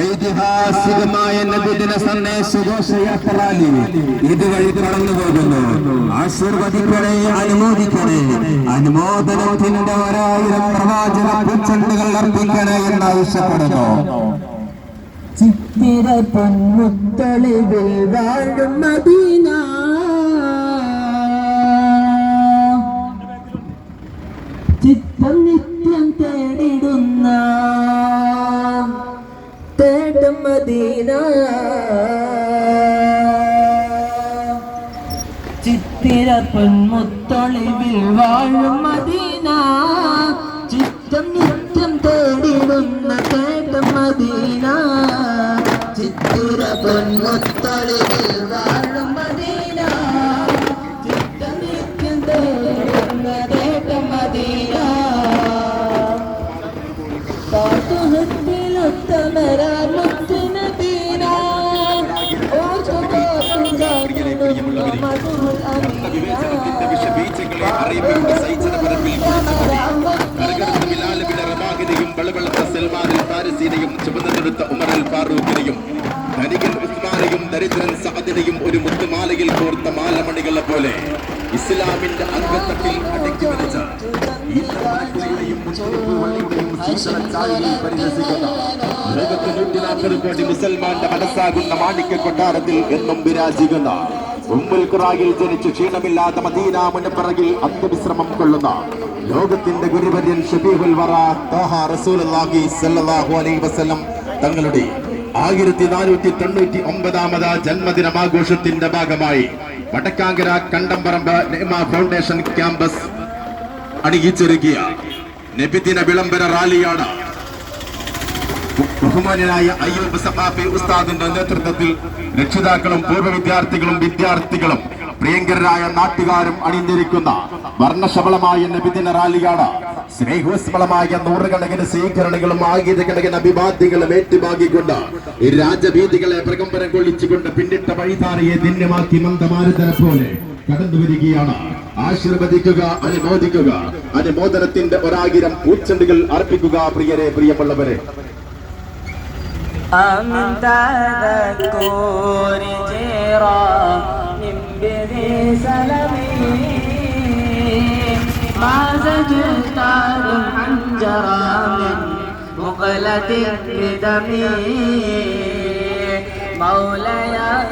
ഐതിഹാസികമായ നബിദിന സന്ദേശഘോഷയാത്ര rally ഇതുവഴി കടന്നു പോകുന്നു ആശീർവദിക്കണേ അനുമോദിക്കണേ അനുമോദനത്തിന്റെ ഒരായിരം പ്രവാചക പൂച്ചെണ്ടുകൾ അർപ്പിക്കണേ എന്ന് ആവശ്യപ്പെടുന്നു ചിത്തിര പൊന്മുത്തളിവിൽ വാഴും ചിത്തം നിത്യം തേടിടുന്ന ചിത്തിര പൊന്മുത്തൊളിവിൽ വാഴും മദീന. ചിത്തം നിത്യം തേടിടുന്ന തേടും മദീന. ചിത്തിര പൊന്മുത്തൊളിവിൽ വാഴും മദീന. ചിത്തം നിത്യം തേടുന്ന തേടും മദീന. പാട്ടുഹത്തിലൊത്തമരാൻ ഉസ്മാനെയും ദരിദ്രൻ ഒരു കോർത്ത പോലെ ഇസ്ലാമിന്റെ നൂറ്റിനാൽപ്പത് കോടി മുസൽമാന്റെ മനസ്സാകുന്ന മാണിക്യ കൊട്ടാരത്തിൽ എന്നും വിരാജിക്കുന്ന ഉമ്മുൽ ഖുറായിൽ ജനിച്ച് ക്ഷീണമില്ലാത്ത മദീന പിറകിൽ അന്ത്യവിശ്രമം കൊള്ളുന്ന ലോകത്തിന്റെ ഗുരുവര്യൻ ഷബീഹുൽ വറ തോഹ റസൂലുള്ളാഹി സ്വല്ലല്ലാഹു അലൈഹി വസല്ലം തങ്ങളുടെ ആയിരത്തി നാനൂറ്റി തൊണ്ണൂറ്റി ഒമ്പതാമത് ജന്മദിനമാഘോഷത്തിന്റെ ഭാഗമായി വടക്കാങ്കര കണ്ടംപറമ്പ് നെയ്മ ഫൗണ്ടേഷൻ ക്യാമ്പസ് അണിയിച്ചൊരുക്കിയ നബിദിന വിളംബര റാലിയാണ് ബഹുമാനായ അയ്യൂബ് സഖാഫി ഉസ്താദിന്റെ നേതൃത്വത്തിൽ രക്ഷിതാക്കളും പൂർവ വിദ്യാർത്ഥികളും വിദ്യാർത്ഥികളും പ്രിയങ്കരായ നാട്ടുകാരും അണിഞ്ഞിരിക്കുന്ന വർണശബളമായ നബിദിന റാലിയാണ്. സ്നേഹോസ്മളമായ നൂറുകണക്കിന് സ്വീകരണങ്ങളും ആയിരക്കണക്കിന് അഭിവാദ്യങ്ങളും ഏറ്റുവാങ്ങിക്കൊണ്ട് ഈ രാജവീതികളെ പ്രകമ്പനം കൊള്ളിച്ചുകൊണ്ട് പിന്നിട്ട വഴിതാരയെ ധന്യമാക്കി മന്ദമാരുതനെ പോലെ കടന്നു വരികയാണ്. ആശീർവദിക്കുക അനുമോദിക്കുക അനുമോദനത്തിന്റെ ഒരായിരം പൂച്ചെണ്ടുകൾ അർപ്പിക്കുക പ്രിയരെ പ്രിയമുള്ളവരെ. تذكر جرا جيران بذي سلمي ما زجرت حنجرا من مقلة بدمي. مولاي